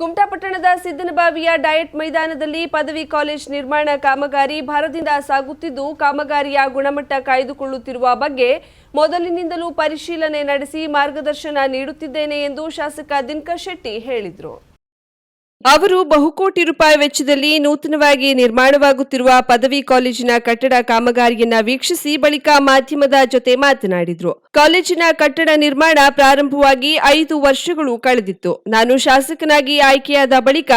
ಕುಮಟಾ ಪಟ್ಟಣದ ಸಿದ್ದನಬಾವಿಯ ಡಯಟ್ ಮೈದಾನದಲ್ಲಿ ಪದವಿ ಕಾಲೇಜ್ ನಿರ್ಮಾಣ ಕಾಮಗಾರಿ ಭರದಿಂದ ಸಾಗುತ್ತಿದ್ದು, ಕಾಮಗಾರಿಯ ಗುಣಮಟ್ಟ ಕಾಯ್ದುಕೊಳ್ಳುತ್ತಿರುವ ಬಗ್ಗೆ ಮೊದಲಿನಿಂದಲೂ ಪರಿಶೀಲನೆ ನಡೆಸಿ ಮಾರ್ಗದರ್ಶನ ನೀಡುತ್ತಿದ್ದೇನೆ ಎಂದು ಶಾಸಕ ದಿನಕರ್ ಶೆಟ್ಟಿ ಹೇಳಿದರು. ಅವರು ಬಹುಕೋಟಿ ರೂಪಾಯಿ ವೆಚ್ಚದಲ್ಲಿ ನೂತನವಾಗಿ ನಿರ್ಮಾಣವಾಗುತ್ತಿರುವ ಪದವಿ ಕಾಲೇಜಿನ ಕಟ್ಟಡ ಕಾಮಗಾರಿಯನ್ನ ವೀಕ್ಷಿಸಿ ಬಳಿಕ ಮಾಧ್ಯಮದ ಜೊತೆ ಮಾತನಾಡಿದ್ರು. ಕಾಲೇಜಿನ ಕಟ್ಟಡ ನಿರ್ಮಾಣ ಪ್ರಾರಂಭವಾಗಿ ಐದು ವರ್ಷಗಳು ಕಳೆದಿತ್ತು. ನಾನು ಶಾಸಕನಾಗಿ ಆಯ್ಕೆಯಾದ ಬಳಿಕ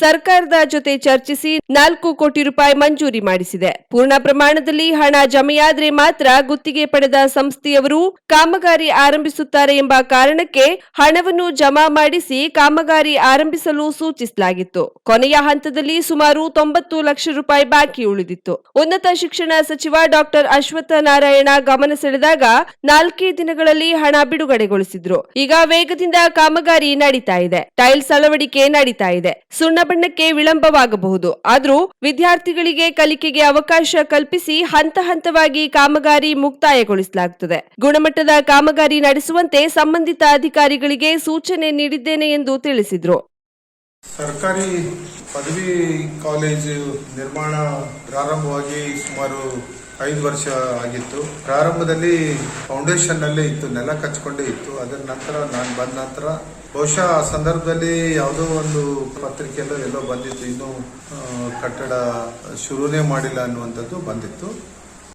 ಸರ್ಕಾರದ ಜೊತೆ ಚರ್ಚಿಸಿ ನಾಲ್ಕು ಕೋಟಿ ರೂಪಾಯಿ ಮಂಜೂರಿ ಮಾಡಿಸಿದೆ. ಪೂರ್ಣ ಪ್ರಮಾಣದಲ್ಲಿ ಹಣ ಜಮೆಯಾದ್ರೆ ಮಾತ್ರ ಗುತ್ತಿಗೆ ಪಡೆದ ಸಂಸ್ಥೆಯವರು ಕಾಮಗಾರಿ ಆರಂಭಿಸುತ್ತಾರೆ ಎಂಬ ಕಾರಣಕ್ಕೆ ಹಣವನ್ನು ಜಮಾ ಮಾಡಿಸಿ ಕಾಮಗಾರಿ ಆರಂಭಿಸಲು ಸೂಚಿಸಲಾಗಿತ್ತು ಕೊನೆಯ ಹಂತದಲ್ಲಿ ಸುಮಾರು ತೊಂಬತ್ತು ಲಕ್ಷ ರೂಪಾಯಿ ಬಾಕಿ ಉಳಿದಿತ್ತು. ಉನ್ನತ ಶಿಕ್ಷಣ ಸಚಿವ ಡಾಕ್ಟರ್ ಅಶ್ವತ್ಥ ನಾರಾಯಣ ಗಮನ ಸೆಳೆದಾಗ ನಾಲ್ಕೇ ದಿನಗಳಲ್ಲಿ ಹಣ ಬಿಡುಗಡೆಗೊಳಿಸಿದ್ರು. ಈಗ ವೇಗದಿಂದ ಕಾಮಗಾರಿ ನಡೀತಾ ಇದೆ. ಟೈಲ್ಸ್ ಅಳವಡಿಕೆ ನಡೀತಾ ಇದೆ. ಸುಣ್ಣ ಬಣ್ಣಕ್ಕೆ ವಿಳಂಬವಾಗಬಹುದು. ಆದ್ರೂ ವಿದ್ಯಾರ್ಥಿಗಳಿಗೆ ಕಲಿಕೆಗೆ ಅವಕಾಶ ಕಲ್ಪಿಸಿ ಹಂತ ಹಂತವಾಗಿ ಕಾಮಗಾರಿ ಮುಕ್ತಾಯಗೊಳಿಸಲಾಗುತ್ತದೆ ಗುಣಮಟ್ಟದ ಕಾಮಗಾರಿ ನಡೆಸುವಂತೆ ಸಂಬಂಧಿತ ಅಧಿಕಾರಿಗಳಿಗೆ ಸೂಚನೆ ನೀಡಿದ್ದೇನೆ ಎಂದು ತಿಳಿಸಿದ್ರು. ಸರ್ಕಾರಿ ಪದವಿ ಕಾಲೇಜು ನಿರ್ಮಾಣ ಪ್ರಾರಂಭವಾಗಿ ಸುಮಾರು ಐದು ವರ್ಷ ಆಗಿತ್ತು. ಪ್ರಾರಂಭದಲ್ಲಿ ಫೌಂಡೇಶನ್ ಅಲ್ಲೇ ಇತ್ತು, ನೆಲ ಕಚ್ಕೊಂಡೇ ಇತ್ತು. ಅದರ ನಂತರ ನಾನು ಬಂದ ನಂತರ ಬಹುಶಃ ಆ ಸಂದರ್ಭದಲ್ಲಿ ಯಾವುದೋ ಒಂದು ಪತ್ರಿಕೆಯಲ್ಲೋ ಎಲ್ಲೋ ಬಂದಿತ್ತು. ಇನ್ನೂ ಕಟ್ಟಡ ಶುರುನೇ ಮಾಡಿಲ್ಲ ಅನ್ನುವಂಥದ್ದು ಬಂದಿತ್ತು.